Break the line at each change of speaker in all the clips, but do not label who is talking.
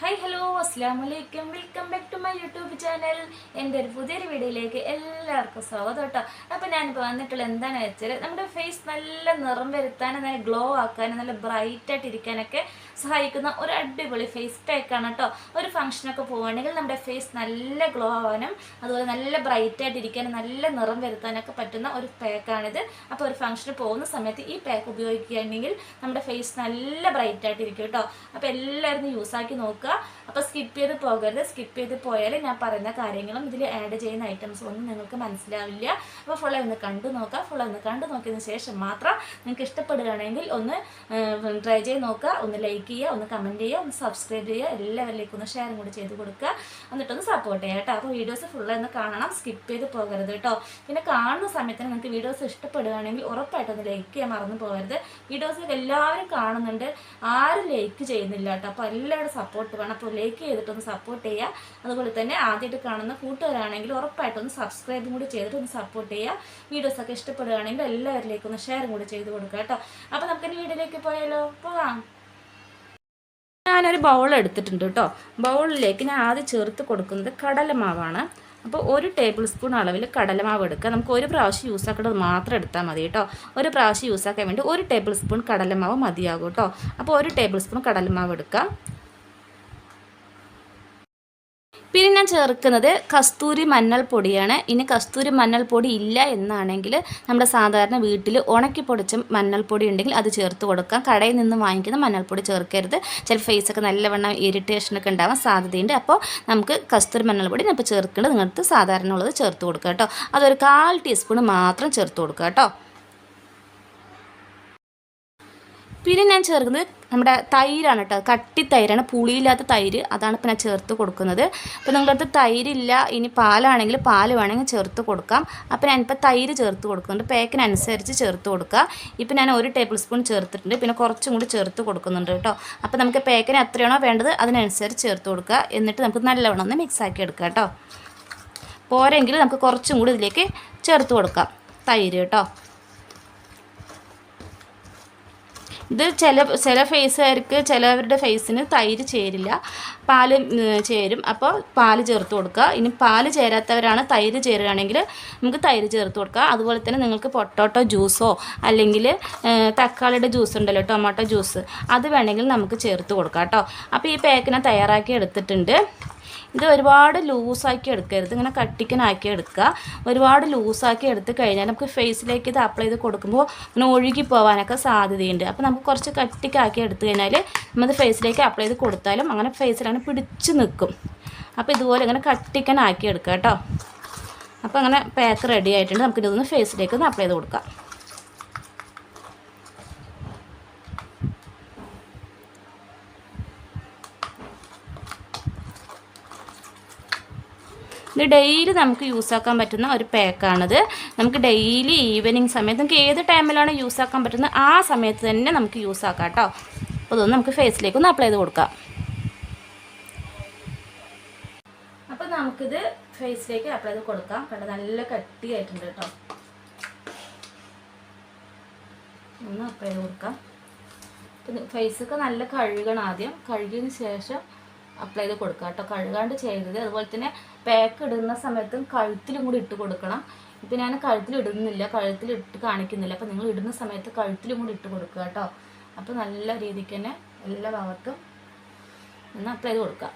Hi hello അസ്സാം വലൈക്കും welcome back to my YouTube channel എന്റെ ഒരു പുതിയൊരു വീഡിയോയിലേക്ക് എല്ലാവർക്കും സ്വാഗതം കേട്ടോ. അപ്പോൾ ഞാനിപ്പോൾ വന്നിട്ടുള്ള എന്താണെന്ന് വെച്ചാൽ നമ്മുടെ ഫേസ് നല്ല നിറം വരുത്താനും നല്ല ഗ്ലോ ആക്കാനും നല്ല ബ്രൈറ്റായിട്ട് ഇരിക്കാനൊക്കെ സഹായിക്കുന്ന ഒരു അടിപൊളി ഫേസ് പാക്കാണ് കേട്ടോ. ഒരു ഫംഗ്ഷനൊക്കെ പോവുകയാണെങ്കിൽ നമ്മുടെ ഫേസ് നല്ല ഗ്ലോ ആവാനും അതുപോലെ നല്ല ബ്രൈറ്റായിട്ട് ഇരിക്കാനും നല്ല നിറം വരുത്താനൊക്കെ പറ്റുന്ന ഒരു പാക്കാണിത് അപ്പോൾ ഒരു ഫംഗ്ഷന് പോകുന്ന സമയത്ത് ഈ പാക്ക് ഉപയോഗിക്കുകയാണെങ്കിൽ നമ്മുടെ ഫേസ് നല്ല ബ്രൈറ്റ് ആയിട്ട് ഇരിക്കും കേട്ടോ. അപ്പോൾ എല്ലാവരും യൂസ് ആക്കി അപ്പോൾ സ്കിപ്പ് ചെയ്ത് പോകരുത്. സ്കിപ്പ് ചെയ്ത് പോയാൽ ഞാൻ പറയുന്ന കാര്യങ്ങളും ഇതിൽ ആഡ് ചെയ്യുന്ന ഐറ്റംസ് ഒന്നും നിങ്ങൾക്ക് മനസ്സിലാവില്ല. അപ്പോൾ ഫുള്ള ഒന്ന് കണ്ടു നോക്കുക. ഫുള്ള ഒന്ന് കണ്ടു നോക്കിയതിന് ശേഷം മാത്രം നിങ്ങൾക്ക് ഇഷ്ടപ്പെടുകയാണെങ്കിൽ ഒന്ന് ട്രൈ ചെയ്ത് നോക്കുക. ഒന്ന് ലൈക്ക് ചെയ്യുക ഒന്ന് കമന്റ് ചെയ്യുക ഒന്ന് സബ്സ്ക്രൈബ് ചെയ്യുക. എല്ലാവരിലേക്കും ഒന്ന് ഷെയറും കൂടി ചെയ്ത് കൊടുക്കുക. എന്നിട്ടൊന്ന് സപ്പോർട്ട് ചെയ്യുക കേട്ടോ. അപ്പോൾ വീഡിയോസ് ഫുള്ള് ഒന്ന് കാണണം. സ്കിപ്പ് ചെയ്ത് പോകരുത് കേട്ടോ. പിന്നെ കാണുന്ന സമയത്തിന് നിങ്ങൾക്ക് വീഡിയോസ് ഇഷ്ടപ്പെടുകയാണെങ്കിൽ ഉറപ്പായിട്ടൊന്ന് ലൈക്ക് ചെയ്യാൻ മറന്നു പോകരുത്. വീഡിയോസ് എല്ലാവരും കാണുന്നുണ്ട്. ആരും ലൈക്ക് ചെയ്യുന്നില്ല കേട്ടോ. അപ്പോൾ എല്ലാവരും സപ്പോർട്ട് വേണം അപ്പോൾ ലൈക്ക് ചെയ്തിട്ടൊന്ന് സപ്പോർട്ട് ചെയ്യുക. അതുപോലെ തന്നെ ആദ്യമായിട്ട് കാണുന്ന കൂട്ടുകാരാണെങ്കിൽ ഉറപ്പായിട്ടൊന്ന് സബ്സ്ക്രൈബും കൂടി ചെയ്തിട്ട് ഒന്ന് സപ്പോർട്ട് ചെയ്യുക വീഡിയോസൊക്കെ ഇഷ്ടപ്പെടുകയാണെങ്കിൽ എല്ലാവരിലേക്കും ഒന്ന് ഷെയറും കൂടി ചെയ്ത് കൊടുക്കുക കേട്ടോ. അപ്പോൾ നമുക്ക് ഇനി വീഡിയോയിലേക്ക് പോയാലോ? പോകാം ഞാനൊരു ബൗൾ എടുത്തിട്ടുണ്ട് കേട്ടോ. ബൗളിലേക്ക് ഞാൻ ആദ്യം ചേർത്ത് കൊടുക്കുന്നത് കടലമാവാണ്. അപ്പോൾ ഒരു ടേബിൾ സ്പൂൺ അളവിൽ കടലമാവ് എടുക്കുക. നമുക്ക് ഒരു പ്രാവശ്യം യൂസ് ആക്കേണ്ടത് മാത്രം എടുത്താൽ മതി കേട്ടോ. ഒരു പ്രാവശ്യം യൂസ് ആക്കാൻ വേണ്ടി ഒരു ടേബിൾ സ്പൂൺ കടലമാവ് മതിയാകും കേട്ടോ. അപ്പോൾ ഒരു ടേബിൾ സ്പൂൺ കടലമാവ് എടുക്കുക. പിന്നെ ഞാൻ ചേർക്കുന്നത് കസ്തൂരി മഞ്ഞൾപ്പൊടിയാണ് ഇനി കസ്തൂരി മഞ്ഞൾപ്പൊടി ഇല്ല എന്നാണെങ്കിൽ നമ്മുടെ സാധാരണ വീട്ടിൽ ഉണക്കി പൊടിച്ച മഞ്ഞൾപ്പൊടി ഉണ്ടെങ്കിൽ അത് ചേർത്ത് കൊടുക്കാം. കടയിൽ നിന്ന് വാങ്ങിക്കുന്ന മഞ്ഞൾപ്പൊടി ചേർക്കരുത്. ചില ഫേസൊക്കെ നല്ലവണ്ണം ഇറിറ്റേഷനൊക്കെ ഉണ്ടാവാൻ സാധ്യതയുണ്ട്. അപ്പോൾ നമുക്ക് കസ്തൂരി മഞ്ഞൾപ്പൊടി ഇപ്പോൾ ചേർക്കേണ്ടത് നിങ്ങൾക്ക് സാധാരണ ഉള്ളത് ചേർത്ത് കൊടുക്കുക കേട്ടോ. അതൊരു കാൽ ടീസ്പൂൺ മാത്രം ചേർത്ത് കൊടുക്കുക കേട്ടോ. പിന്നെ ഞാൻ ചേർക്കുന്നത് നമ്മുടെ തൈരാണ് കേട്ടോ. കട്ടി തൈരാണ്. പുളിയില്ലാത്ത തൈര് അതാണ് ഇപ്പം ഞാൻ ചേർത്ത് കൊടുക്കുന്നത്. അപ്പോൾ നിങ്ങളുടെ അടുത്ത് തൈരില്ല ഇനി പാലാണെങ്കിൽ പാൽ വേണമെങ്കിൽ ചേർത്ത് കൊടുക്കാം. അപ്പോൾ ഞാനിപ്പോൾ തൈര് ചേർത്ത് കൊടുക്കുന്നുണ്ട്. പാക്കിനനുസരിച്ച് ചേർത്ത് കൊടുക്കുക. ഇപ്പം ഞാൻ ഒരു ടേബിൾ സ്പൂൺ ചേർത്തിട്ടുണ്ട്. പിന്നെ കുറച്ചും കൂടി ചേർത്ത് കൊടുക്കുന്നുണ്ട് കേട്ടോ. അപ്പോൾ നമുക്ക് പാക്കിന് എത്രയാണോ വേണ്ടത് അതിനനുസരിച്ച് ചേർത്ത് കൊടുക്കുക. എന്നിട്ട് നമുക്ക് നല്ലവണ്ണം ഒന്ന് മിക്സ് ആക്കി എടുക്കുക കേട്ടോ. പോരെങ്കിൽ നമുക്ക് കുറച്ചും കൂടി ഇതിലേക്ക് ചേർത്ത് കൊടുക്കാം. തൈര് കേട്ടോ. ഇത് ചില ചില ഫേസുകാർക്ക് ചിലവരുടെ ഫേസിന് തൈര് ചേരില്ല. പാൽ ചേരും. അപ്പോൾ പാൽ ചേർത്ത് കൊടുക്കുക. ഇനി പാൽ ചേരാത്തവരാണ് തൈര് ചേരുകയാണെങ്കിൽ നമുക്ക് തൈര് ചേർത്ത് കൊടുക്കുക. അതുപോലെ തന്നെ നിങ്ങൾക്ക് പൊട്ടോട്ടോ ജ്യൂസോ അല്ലെങ്കിൽ തക്കാളിയുടെ ജ്യൂസ് ഉണ്ടല്ലോ ടൊമാറ്റോ ജ്യൂസ് അത് വേണമെങ്കിൽ നമുക്ക് ചേർത്ത് കൊടുക്കാം കേട്ടോ. അപ്പോൾ ഈ പാക്കിനെ തയ്യാറാക്കി എടുത്തിട്ടുണ്ട്. ഇത് ഒരുപാട് ലൂസാക്കി എടുക്കരുത്. ഇങ്ങനെ കട്ടിക്കനാക്കി എടുക്കുക. ഒരുപാട് ലൂസാക്കി എടുത്ത് കഴിഞ്ഞാൽ നമുക്ക് ഫേസിലേക്ക് ഇത് അപ്ലൈ ചെയ്ത് കൊടുക്കുമ്പോൾ ഇങ്ങനെ ഒഴുകി പോകാനൊക്കെ സാധ്യതയുണ്ട്. അപ്പോൾ നമുക്ക് കുറച്ച് കട്ടിക്കാക്കി എടുത്തു കഴിഞ്ഞാൽ നമ്മൾ ഫേസിലേക്ക് അപ്ലൈ ചെയ്ത് കൊടുത്താലും അങ്ങനെ ഫേസിലാണ് പിടിച്ച് നിൽക്കും. അപ്പോൾ ഇതുപോലെ ഇങ്ങനെ കട്ടിക്കനാക്കി എടുക്കുക കേട്ടോ. അപ്പോൾ അങ്ങനെ പാക്ക് റെഡി ആയിട്ടുണ്ട്. നമുക്കിതൊന്ന് ഫേസിലേക്ക് ഒന്ന് അപ്ലൈ ചെയ്ത് കൊടുക്കാം. ഇത് ഡെയിലി നമുക്ക് യൂസ് ആക്കാൻ പറ്റുന്ന ഒരു പാക്കാണിത് നമുക്ക് ഡെയിലി ഈവനിങ് സമയത്ത് നമുക്ക് ഏത് ടൈമിലാണ് യൂസ് ആക്കാൻ പറ്റുന്നത് ആ സമയത്ത് തന്നെ നമുക്ക് യൂസ് ആക്കാം കേട്ടോ അപ്പോൾ അതൊന്ന് നമുക്ക് ഫേസിലേക്ക് ഒന്ന് അപ്ലൈ ചെയ്ത് കൊടുക്കാം. അപ്പോൾ നമുക്കിത് ഫേസിലേക്ക് അപ്ലൈ ചെയ്ത് കൊടുക്കാം. കണ്ടോ നല്ല കട്ടിയായിട്ടുണ്ട് കേട്ടോ ഒന്ന് അപ്ലൈ ചെയ്ത് കൊടുക്കാം. ഫേസൊക്കെ നല്ല കഴുകണം ആദ്യം. കഴുകിയതിന് ശേഷം അപ്ലൈ ചെയ്ത് കൊടുക്കുക കേട്ടോ. കഴുകാണ്ട് ചെയ്തത് അതുപോലെ തന്നെ പാക്ക് ഇടുന്ന സമയത്തും കഴുത്തിലും കൂടി ഇട്ട് കൊടുക്കണം. ഇപ്പം ഞാൻ കഴുത്തിൽ ഇടുന്നില്ല. കഴുത്തിൽ ഇട്ട് കാണിക്കുന്നില്ല. അപ്പം നിങ്ങൾ ഇടുന്ന സമയത്ത് കഴുത്തിലും കൂടി ഇട്ട് കൊടുക്കുക കേട്ടോ. അപ്പോൾ നല്ല രീതിക്ക് തന്നെ എല്ലാ ഭാഗത്തും ഒന്ന് അപ്ലൈ ചെയ്ത് കൊടുക്കുക.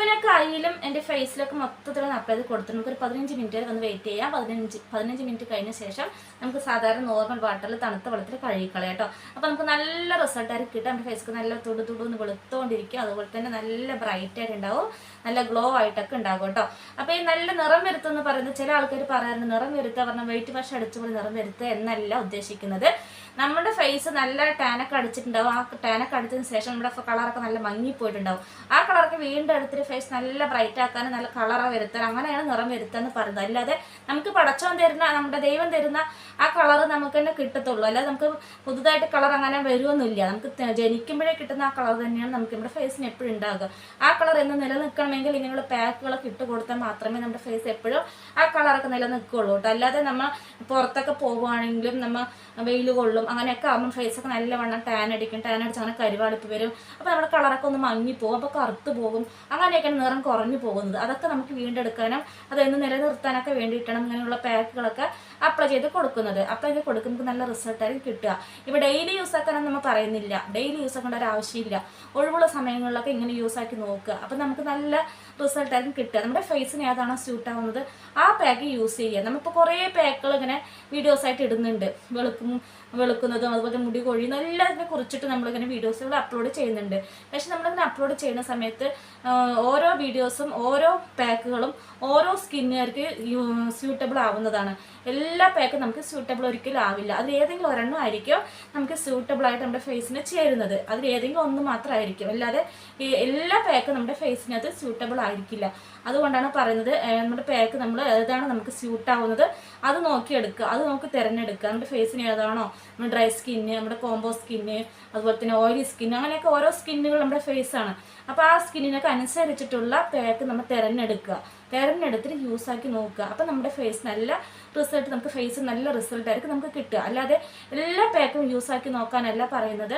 അപ്പോൾ ഞാൻ കയ്യിലും എന്റെ ഫേസിലൊക്കെ മൊത്തത്തിലൊന്ന് അപ്ലൈ ചെയ്ത് കൊടുത്തു നമുക്ക് ഒരു പതിനഞ്ച് മിനിറ്റ് വരെ ഒന്ന് വെയിറ്റ് ചെയ്യാം. പതിനഞ്ച് പതിനഞ്ച് മിനിറ്റ് കഴിഞ്ഞ ശേഷം നമുക്ക് സാധാരണ നോർമൽ വാട്ടറിൽ തണുത്ത വെള്ളത്തിൽ കഴുകിക്കളയാം കേട്ടോ. അപ്പോൾ നമുക്ക് നല്ല റിസൾട്ട് കിട്ടും. നമ്മുടെ ഫേസ്ക്ക് നല്ല തുടു തുടുന്ന് വെളുത്തുകൊണ്ടിരിക്കും അതുപോലെ തന്നെ നല്ല ബ്രൈറ്റ് ആയിട്ട് ഉണ്ടാവും. നല്ല ഗ്ലോ ആയിട്ടൊക്കെ ഉണ്ടാകും കേട്ടോ. അപ്പോൾ ഈ നല്ല നിറം വരുത്തുമെന്ന് പറയുന്നത് ചില ആൾക്കാർ പറയാറുണ്ട് നിറം വരുത്തുക പറഞ്ഞാൽ വെയിറ്റ് വാഷ് അടിച്ചുപോലെ നിറം വരുത്തുക എന്നല്ല ഉദ്ദേശിക്കുന്നത്. നമ്മുടെ ഫേസ് നല്ല ടാനൊക്കെ അടിച്ചിട്ടുണ്ടാവും. ആ ടാനൊക്കെ അടിച്ചതിന് ശേഷം നമ്മുടെ കളറൊക്കെ നല്ല മങ്ങിപ്പോയിട്ടുണ്ടാവും ആ കളറൊക്കെ വീണ്ടും എടുത്തിട്ട് ഫേസ് നല്ല ബ്രൈറ്റ് ആക്കാനും നല്ല കളറ വരുത്താൻ അങ്ങനെയാണ് നിറം വരുത്താന്ന് പറയുന്നത്. അല്ലാതെ നമുക്ക് പടച്ചോൻ തരുന്ന നമ്മുടെ ദൈവം തരുന്ന ആ കളർ നമുക്ക് തന്നെ കിട്ടത്തുള്ളൂ. അല്ലാതെ നമുക്ക് പുതുതായിട്ട് കളർ അങ്ങനെ വരുമൊന്നുമില്ല നമുക്ക് ജനിക്കുമ്പോഴേ കിട്ടുന്ന ആ കളർ തന്നെയാണ് നമുക്ക് നമ്മുടെ ഫേസിന് എപ്പോഴും ഉണ്ടാകുക ആ കളർ എന്ന് നിലനിൽക്കണമെങ്കിൽ ഇങ്ങനെയുള്ള പാക്കുകളൊക്കെ ഇട്ട് കൊടുത്താൽ മാത്രമേ നമ്മുടെ ഫേസ് എപ്പോഴും ആ കളറൊക്കെ നിലനിൽക്കുകയുള്ളൂ കേട്ടോ. അല്ലാതെ നമ്മൾ പുറത്തൊക്കെ പോവുകയാണെങ്കിലും നമ്മൾ വെയിൽ കൊള്ളും അങ്ങനെയൊക്കെ ആകുമ്പോൾ ഫേസൊക്കെ നല്ലവണ്ണം ടാൻ അടിക്കും. ടാൻ അടിച്ച് അങ്ങനെ കരുവാളിപ്പ് വരും. അപ്പോൾ നമ്മുടെ കളറൊക്കെ ഒന്ന് മങ്ങിപ്പോകും അപ്പോൾ കറുത്ത് പോകും. അങ്ങനെയൊക്കെയാണ് നിറം കുറഞ്ഞു പോകുന്നത്. അതൊക്കെ നമുക്ക് വീണ്ടെടുക്കാനും അതൊന്ന് നിലനിർത്താനൊക്കെ വേണ്ടിയിട്ടാണ് ഇങ്ങനെയുള്ള പാക്കുകളൊക്കെ അപ്ലൈ ചെയ്ത് കൊടുക്കുന്നത്. അപ്ലൈ ചെയ്ത് കൊടുക്കുമ്പോൾ നല്ല റിസൾട്ടായിരിക്കും കിട്ടുക. ഇപ്പോൾ ഡെയിലി യൂസ് ആക്കാനൊന്നും നമ്മൾ പറയുന്നില്ല. ഡെയിലി യൂസ് ആക്കേണ്ട ഒരു ആവശ്യമില്ല. ഒഴിവുള്ള സമയങ്ങളിലൊക്കെ ഇങ്ങനെ യൂസ് ആക്കി നോക്കുക. അപ്പോൾ നമുക്ക് നല്ല റിസൾട്ടായിരിക്കും കിട്ടുക. നമ്മുടെ ഫേസിന് ഏതാണോ സ്യൂട്ട് ആവുന്നത് ആ പാക്ക് യൂസ് ചെയ്യുക. നമ്മളിപ്പോൾ കുറേ പാക്കുകൾ ഇങ്ങനെ വീഡിയോസ് ആയിട്ട് ഇടുന്നുണ്ട്. വെളുക്കും വെളുക്കുന്നതും അതുപോലെ മുടി കൊഴി നല്ല അതിനെ കുറിച്ചിട്ട് നമ്മളിങ്ങനെ വീഡിയോസുകൾ അപ്ലോഡ് ചെയ്യുന്നുണ്ട്. പക്ഷെ നമ്മളിങ്ങനെ അപ്ലോഡ് ചെയ്യുന്ന സമയത്ത് ഓരോ വീഡിയോസും ഓരോ പാക്കുകളും ഓരോ സ്കിന്നുകാർക്ക് സ്യൂട്ടബിൾ ആവുന്നതാണ്. എല്ലാ പാക്കും നമുക്ക് സ്യൂട്ടബിൾ ഒരിക്കലും ആവില്ല. അതിൽ ഏതെങ്കിലും ഒരെണ്ണം ആയിരിക്കും നമുക്ക് സ്യൂട്ടബിൾ ആയിട്ട് നമ്മുടെ ഫേസിന് ചേരുന്നത്. അതിൽ ഏതെങ്കിലും ഒന്ന് മാത്രമായിരിക്കും അല്ലാതെ എല്ലാ പാക്കും നമ്മുടെ ഫേസിനകത്ത് സ്യൂട്ടബിൾ ആയിരിക്കില്ല. അതുകൊണ്ടാണ് പറയുന്നത് നമ്മുടെ പാക്ക് നമ്മൾ ഏതാണ് നമുക്ക് സ്യൂട്ടാവുന്നത് അത് നോക്കിയെടുക്കുക. അത് നമുക്ക് തിരഞ്ഞെടുക്കുക. നമ്മുടെ ഫേസിന് ഏതാണോ ഡ്രൈ സ്കിന്ന് നമ്മുടെ കോംബോ സ്കിന്ന് അതുപോലെ തന്നെ ഓയിലി സ്കിൻ അങ്ങനെയൊക്കെ ഓരോ സ്കിന്നുകൾ നമ്മുടെ ഫേസാണ് അപ്പോൾ ആ സ്കിന്നിനൊക്കെ അനുസരിച്ചിട്ടുള്ള പാക്ക് നമ്മൾ തിരഞ്ഞെടുക്കുക. തിരഞ്ഞെടുത്തിട്ട് യൂസ് ആക്കി നോക്കുക. അപ്പോൾ നമ്മുടെ ഫേസ് നല്ല റിസൾട്ട് നമുക്ക് ഫേസ് നല്ല റിസൾട്ട് ആയിരിക്കും നമുക്ക് കിട്ടുക. അല്ലാതെ എല്ലാ പാക്കും യൂസ് ആക്കി നോക്കാനല്ല പറയുന്നത്.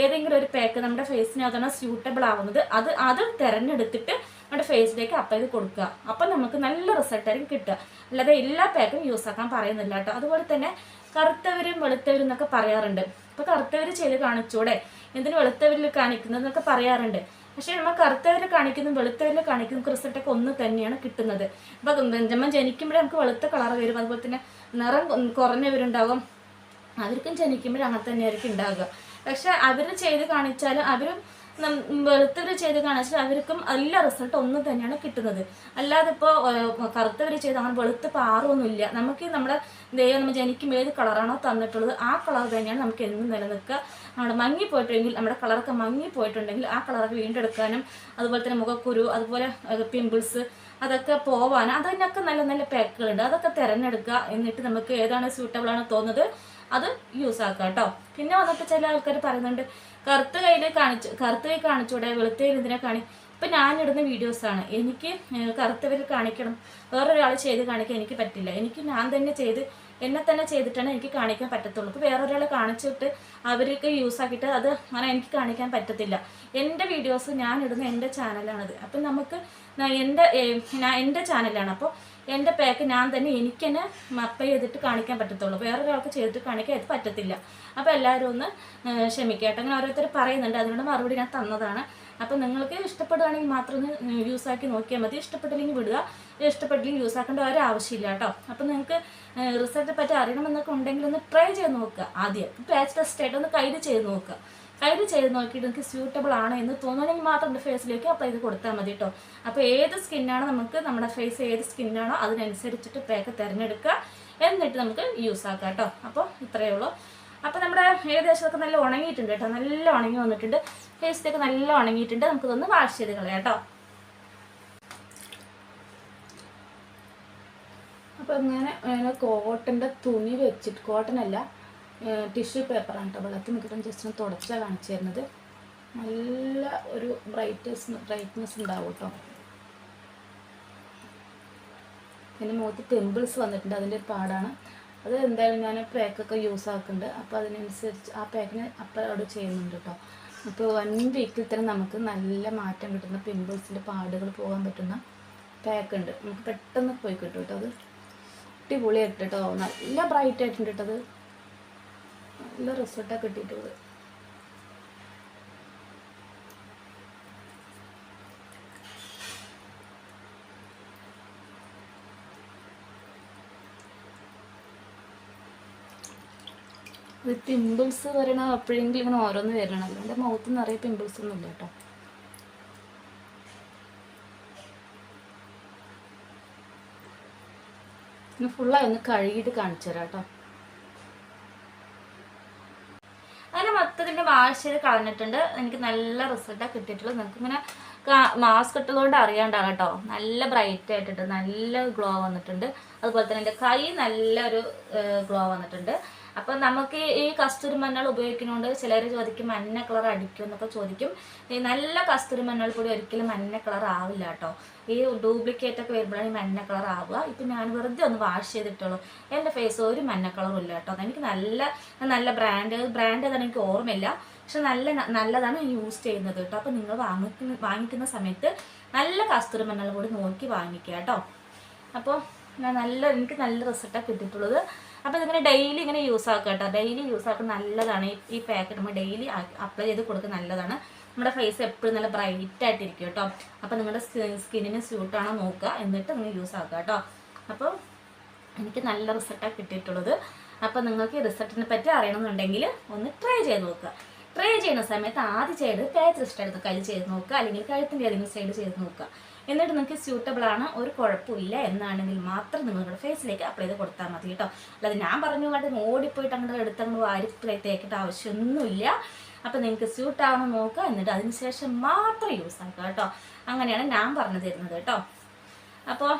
ഏതെങ്കിലും ഒരു പാക്ക് നമ്മുടെ ഫേസിന് അതാണ് സ്യൂട്ടബിൾ ആവുന്നത് അത് അത് തിരഞ്ഞെടുത്തിട്ട് നമ്മുടെ ഫേസിലേക്ക് അപ്ലൈ ചെയ്ത് കൊടുക്കുക. അപ്പം നമുക്ക് നല്ല റിസൾട്ടായിരിക്കും കിട്ടുക. അല്ലാതെ എല്ലാ പാക്കും യൂസ് ആക്കാൻ പറയുന്നില്ല കേട്ടോ. അതുപോലെ തന്നെ കറുത്തവരും വെളുത്തവരും എന്നൊക്കെ പറയാറുണ്ട്. അപ്പോൾ കറുത്തവർ ചെയ്ത് കാണിച്ചൂടെ? എന്തിനു വെളുത്തവരിൽ കാണിക്കുന്നത് എന്നൊക്കെ പറയാറുണ്ട്. പക്ഷേ നമ്മൾ കറുത്തവരെ കാണിക്കുന്നതും വെളുത്തവരിൽ കാണിക്കുന്ന റിസൾട്ടൊക്കെ ഒന്ന് തന്നെയാണ് കിട്ടുന്നത്. അപ്പോൾ നമ്മൾ ജനിക്കുമ്പോഴേ നമുക്ക് വെളുത്ത കളർ വരും. അതുപോലെ തന്നെ നിറം കുറഞ്ഞവരുണ്ടാകും അവർക്കും ജനിക്കുമ്പോഴും അങ്ങനെ തന്നെയായിരിക്കും ഉണ്ടാകുക പക്ഷെ അവർ ചെയ്ത് കാണിച്ചാലും അവരും വെളുത്തവർ ചെയ്ത് കാണിച്ചാൽ അവർക്കും എല്ലാ റിസൾട്ട് ഒന്നും തന്നെയാണ് കിട്ടുന്നത്. അല്ലാതെ ഇപ്പോൾ കറുത്തവർ ചെയ്ത് അങ്ങനെ വെളുത്ത് പാറൊന്നുമില്ല. നമുക്ക് നമ്മുടെ ദൈവം നമ്മൾ ജനിക്കും ഏത് കളറാണോ തന്നിട്ടുള്ളത് ആ കളർ തന്നെയാണ് നമുക്ക് എന്നും നിലനിൽക്കുക. നമ്മുടെ മങ്ങിപ്പോയിട്ടുണ്ടെങ്കിൽ നമ്മുടെ കളറൊക്കെ മങ്ങിപ്പോയിട്ടുണ്ടെങ്കിൽ ആ കളറൊക്കെ വീണ്ടെടുക്കാനും അതുപോലെ തന്നെ മുഖക്കുരു അതുപോലെ പിമ്പിൾസ് അതൊക്കെ പോവാനും അതിനൊക്കെ നല്ല നല്ല പാക്കുകളുണ്ട് അതൊക്കെ തിരഞ്ഞെടുക്കുക. എന്നിട്ട് നമുക്ക് ഏതാണ് സ്യൂട്ടബിൾ ആണ് തോന്നുന്നത്? അത് യൂസ് ആക്കുക കേട്ടോ പിന്നെ വന്നിട്ട് ചില ആൾക്കാർ പറയുന്നുണ്ട് കറുത്ത കയ്യിൽ കാണിച്ചു കറുത്ത കൈ കാണിച്ചൂടെ വെളുത്ത കയ്യിൽ എന്തിനാ കാണി? ഇപ്പം ഞാനിടുന്ന വീഡിയോസാണ് എനിക്ക് കറുത്തവരിൽ കാണിക്കണം. വേറൊരാൾ ചെയ്ത് കാണിക്കാൻ എനിക്ക് പറ്റില്ല. എനിക്ക് ഞാൻ തന്നെ ചെയ്ത് എന്നെ തന്നെ ചെയ്തിട്ടാണ് എനിക്ക് കാണിക്കാൻ പറ്റത്തുള്ളൂ. ഇപ്പോൾ വേറൊരാളെ കാണിച്ചിട്ട് അവർക്ക് യൂസ് ആക്കിയിട്ട് അത് അങ്ങനെ എനിക്ക് കാണിക്കാൻ പറ്റത്തില്ല. എന്റെ വീഡിയോസ് ഞാൻ ഇടുന്ന എന്റെ ചാനലാണത് അപ്പം നമുക്ക് എന്റെ എന്റെ ചാനലാണ് അപ്പോൾ എന്റെ പാക്ക് ഞാൻ തന്നെ എനിക്ക് തന്നെ അപ്ലൈ ചെയ്തിട്ട് കാണിക്കാൻ പറ്റത്തുള്ളൂ. വേറൊരാൾക്ക് ചെയ്തിട്ട് കാണിക്കാൻ ഇത് പറ്റത്തില്ല. അപ്പോൾ എല്ലാവരും ഒന്ന് ക്ഷമിക്കട്ടെ അങ്ങനെ ഓരോരുത്തർ പറയുന്നുണ്ട്. അതിനോട് മറുപടി ഞാൻ തന്നതാണ്. അപ്പോൾ നിങ്ങൾക്ക് ഇഷ്ടപ്പെടുകയാണെങ്കിൽ മാത്രം ഒന്ന് യൂസ് ആക്കി നോക്കിയാൽ മതി. ഇഷ്ടപ്പെട്ടില്ലെങ്കിൽ വിടുക. ഇഷ്ടപ്പെട്ടില്ലെങ്കിൽ യൂസ് ആക്കേണ്ട ഒരു ആവശ്യമില്ല കേട്ടോ. അപ്പോൾ നിങ്ങൾക്ക് റിസൾട്ട് പറ്റി അറിയണമെന്നൊക്കെ ഉണ്ടെങ്കിൽ ഒന്ന് ട്രൈ ചെയ്ത് നോക്കുക. ആദ്യം. പാച്ച് ടെസ്റ്റ് ആയിട്ട് ഒന്ന് കയ്യിൽ ചെയ്ത് നോക്കുക. കയ്യിൽ ചെയ്ത് നോക്കിയിട്ട് നിങ്ങൾക്ക് സ്യൂട്ടബിൾ ആണോ എന്ന് തോന്നണമെങ്കിൽ മാത്രം നമ്മുടെ ഫേസിലേക്ക് അപ്ലൈ ചെയ്ത് കൊടുത്താൽ മതി കേട്ടോ അപ്പോൾ ഏത് സ്കിന്നാണോ നമുക്ക് നമ്മുടെ ഫേസ് ഏത് സ്കിന്നാണോ അതിനനുസരിച്ചിട്ട് പാക്ക് തിരഞ്ഞെടുക്കുക. എന്നിട്ട് നമുക്ക് യൂസ് ആക്കാം കേട്ടോ അപ്പോൾ ഇത്രയേ ഉള്ളൂ. അപ്പോൾ നമ്മുടെ ഏകദേശമൊക്കെ നല്ല ഉണങ്ങിയിട്ടുണ്ട് കേട്ടോ നല്ല ഉണങ്ങി വന്നിട്ടുണ്ട്. ഫേസിലേക്ക് നല്ല ഉണങ്ങിയിട്ടുണ്ട്. നമുക്കിതൊന്ന് വാഷ് ചെയ്ത് കളയാം കേട്ടോ അപ്പോൾ ഇങ്ങനെ കോട്ടന്റെ തുണി വെച്ചിട്ട് കോട്ടൺ അല്ല ടിഷ്യൂ പേപ്പറാണ് കേട്ടോ വെള്ളത്തിൽ നിൽക്കുന്ന ജസ്റ്റ് ഒന്ന് തുടച്ചാണ് കാണിച്ചു തരുന്നത് നല്ല ഒരു ബ്രൈറ്റ്നസ് ബ്രൈറ്റ്നസ് ഉണ്ടാവും കേട്ടോ പിന്നെ മുഖത്ത് പിമ്പിൾസ് വന്നിട്ടുണ്ട്. അതിന്റെ ഒരു പാടാണ്. അത് എന്തായാലും ഞാൻ പാക്കൊക്കെ യൂസ് ആക്കുന്നുണ്ട്. അപ്പോൾ അതിനനുസരിച്ച് ആ പാക്കിന് അപ്ലോഡ് ചെയ്യുന്നുണ്ട് കേട്ടോ അപ്പോൾ വൺ വീക്കിൽ തന്നെ നമുക്ക് നല്ല മാറ്റം കിട്ടുന്ന പിമ്പിൾസിന്റെ പാടുകൾ പോകാൻ പറ്റുന്ന പാക്ക് ഉണ്ട്. നമുക്ക് പെട്ടെന്ന് പോയി കിട്ടും കേട്ടോ അത്. അടിപൊളിയായിട്ട് കേട്ടോ നല്ല ബ്രൈറ്റ് ആയിട്ടുണ്ട് കേട്ടോ അത്. നല്ല റിസൾട്ടാണ് കിട്ടിയിട്ടുള്ളത്. ഇത് പിമ്പിൾസ് വരണ അപ്പോഴെങ്കിലും ഇങ്ങനെ ഓരോന്ന് വരണമല്ലോ എന്റെ മൗത്ത് നിറയെ പിമ്പിൾസ് ഒന്നും ഇല്ല കേട്ടോ. ഫുള്ളായി ഒന്ന് കഴുകിയിട്ട് കാണിച്ചു തരാം കേട്ടോ. മൊത്തത്തിന്റെ കളഞ്ഞിട്ടുണ്ട്. എനിക്ക് നല്ല റിസൾട്ടാണ് കിട്ടിയിട്ടുള്ളത്. നിങ്ങൾക്ക് ഇങ്ങനെ മാസ്ക് ഇട്ടതുകൊണ്ട് അറിയാണ്ടാണ് കേട്ടോ. നല്ല ബ്രൈറ്റ് ആയിട്ടുണ്ട്. നല്ല ഗ്ലോ വന്നിട്ടുണ്ട്. അതുപോലെ തന്നെ എന്റെ കൈ നല്ലൊരു ഗ്ലോ വന്നിട്ടുണ്ട്. അപ്പം നമുക്ക് ഈ കസ്തൂരി മഞ്ഞൾ ഉപയോഗിക്കുന്നതുകൊണ്ട് ചിലർ ചോദിക്കും മഞ്ഞ കളർ അടിക്കും എന്നൊക്കെ ചോദിക്കും. ഈ നല്ല കസ്തൂരി മഞ്ഞൾ പൊടി ഒരിക്കലും മഞ്ഞ കളർ ആവില്ല കേട്ടോ. ഈ ഡ്യൂപ്ലിക്കേറ്റ് ഒക്കെ വരുമ്പോഴാണ് ഈ മഞ്ഞ കളർ ആവുക. ഇപ്പം ഞാൻ വെറുതെ ഒന്ന് വാഷ് ചെയ്തിട്ടുള്ളൂ. എന്റെ ഫേസ് ഒരു മഞ്ഞ കളറും ഇല്ല കേട്ടോ. എനിക്ക് നല്ല നല്ല ബ്രാൻഡ് ബ്രാൻഡ് ഏതാണ് എനിക്ക് ഓർമ്മയില്ല. പക്ഷെ നല്ല നല്ലതാണ് യൂസ് ചെയ്യുന്നത് കേട്ടോ. അപ്പൊ നിങ്ങൾ വാങ്ങിക്കുന്ന വാങ്ങിക്കുന്ന സമയത്ത് നല്ല കസ്തൂരി മഞ്ഞൾ പൊടി നോക്കി വാങ്ങിക്കുക കേട്ടോ. അപ്പോൾ നല്ല എനിക്ക് നല്ല റിസൾട്ടാണ് കിട്ടിയിട്ടുള്ളത്. അപ്പോൾ ഇതിങ്ങനെ ഡെയിലി ഇങ്ങനെ യൂസ് ആക്കുക കേട്ടോ ഡെയിലി യൂസ് ആക്കുക നല്ലതാണ്. ഈ- പാക്കറ്റ് നമ്മൾ ഡെയിലി അപ്ലൈ ചെയ്ത് കൊടുക്കുക നല്ലതാണ്. നമ്മുടെ ഫേസ് എപ്പോഴും നല്ല ബ്രൈറ്റ് ആയിട്ടിരിക്കും കേട്ടോ. അപ്പോൾ നിങ്ങളുടെ സ്കിന്നിന് സ്യൂട്ടാണോ നോക്കുക. എന്നിട്ട് നിങ്ങൾ യൂസ് ആക്കുക കേട്ടോ. അപ്പോൾ എനിക്ക് നല്ല റിസൾട്ടാണ് കിട്ടിയിട്ടുള്ളത്. അപ്പോൾ നിങ്ങൾക്ക് ഈ റിസൾട്ടിനെ പറ്റി അറിയണമെന്നുണ്ടെങ്കിൽ ഒന്ന് ട്രൈ ചെയ്ത് നോക്കുക. ട്രൈ ചെയ്യുന്ന സമയത്ത് ആദ്യം ചെയ്ത് റിസ്റ്റ് എടുത്ത് കൈ ചെയ്ത് നോക്കുക. അല്ലെങ്കിൽ കഴുത്തിന്റെ ഏതെങ്കിലും സൈഡ് ചെയ്ത് നോക്കുക. എന്നിട്ട് നിങ്ങൾക്ക് സ്യൂട്ടബിൾ ആണ് ഒരു കുഴപ്പമില്ല എന്നാണെങ്കിൽ മാത്രം നിങ്ങളുടെ ഫേസിലേക്ക് അപ്ലൈ ചെയ്ത് കൊടുത്താൽ മതി കേട്ടോ. അല്ലാതെ ഞാൻ പറഞ്ഞു കൊണ്ട് ഓടിപ്പോയിട്ട് അങ്ങോട്ട് എടുത്ത് അങ്ങോട്ട് വാരി തേക്കേണ്ട ആവശ്യമൊന്നുമില്ല. അപ്പം നിങ്ങൾക്ക് സ്യൂട്ടാണെന്ന് നോക്കുക. എന്നിട്ട് അതിന് ശേഷം മാത്രം യൂസ് ആക്കുക കേട്ടോ. അങ്ങനെയാണ് ഞാൻ പറഞ്ഞു തരുന്നത് കേട്ടോ. അപ്പോൾ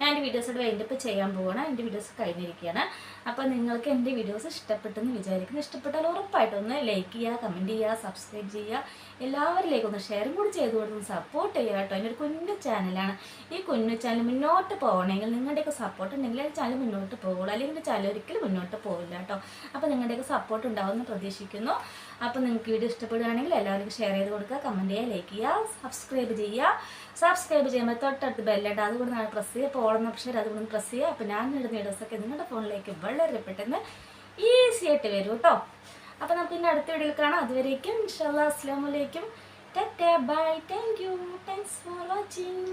ഞാൻ എന്റെ വീഡിയോസ് വൈൻഡപ്പ് ചെയ്യാൻ പോവുകയാണ് എന്റെ വീഡിയോസ് കഴിഞ്ഞിരിക്കുകയാണ്. അപ്പോൾ നിങ്ങൾക്ക് എന്റെ വീഡിയോസ് ഇഷ്ടപ്പെട്ടെന്ന് വിചാരിക്കുന്നു. ഇഷ്ടപ്പെട്ടാൽ ഉറപ്പായിട്ടും ഒന്ന് ലൈക്ക് ചെയ്യുക കമന്റ് ചെയ്യുക സബ്സ്ക്രൈബ് ചെയ്യുക. എല്ലാവരിലേക്കും ഒന്ന് ഷെയറും കൂടി ചെയ്ത് കൊടുത്ത് സപ്പോർട്ട് ചെയ്യുക കേട്ടോ. എന്റെ ഒരു കുഞ്ഞു ചാനലാണ് ഈ കുഞ്ഞു ചാനൽ മുന്നോട്ട് പോകണമെങ്കിൽ നിങ്ങളുടെയൊക്കെ സപ്പോർട്ട് ഉണ്ടെങ്കിൽ ആ ചാനൽ മുന്നോട്ട് പോകുള്ളൂ അല്ലെങ്കിൽ എന്റെ ചാനൽ ഒരിക്കലും മുന്നോട്ട് പോകില്ല കേട്ടോ. അപ്പോൾ നിങ്ങളുടെയൊക്കെ സപ്പോർട്ട് ഉണ്ടാവുമെന്ന് പ്രതീക്ഷിക്കുന്നു. അപ്പോൾ നിങ്ങൾക്ക് വീഡിയോ ഇഷ്ടപ്പെടുകയാണെങ്കിൽ എല്ലാവർക്കും ഷെയർ ചെയ്ത് കൊടുക്കുക കമന്റ് ചെയ്യുക ലൈക്ക് ചെയ്യുക സബ്സ്ക്രൈബ് ചെയ്യുക. സബ്സ്ക്രൈബ് ചെയ്യുമ്പോൾ തൊട്ടടുത്ത് ബെല്ലുണ്ട് അതുകൊണ്ട് ഞാൻ പ്രസ് ചെയ്യുക. പോകണം ഓപ്ഷൻ അതുകൊണ്ട് പ്രസ് ചെയ്യുക. അപ്പോൾ ഞാൻ ഇടുന്ന വീഡിയോസൊക്കെ നിങ്ങളുടെ ഫോണിലേക്ക് വളരെ പെട്ടെന്ന് ഈസി ആയിട്ട് വരും കേട്ടോ. അപ്പോൾ നമുക്ക് ഇനി അടുത്ത വീഡിയോയിൽ കാണാം. അതുവരേക്കും ഇൻഷാല്ലാ അസ്സാം വലൈക്കും bye thank you thanks for watching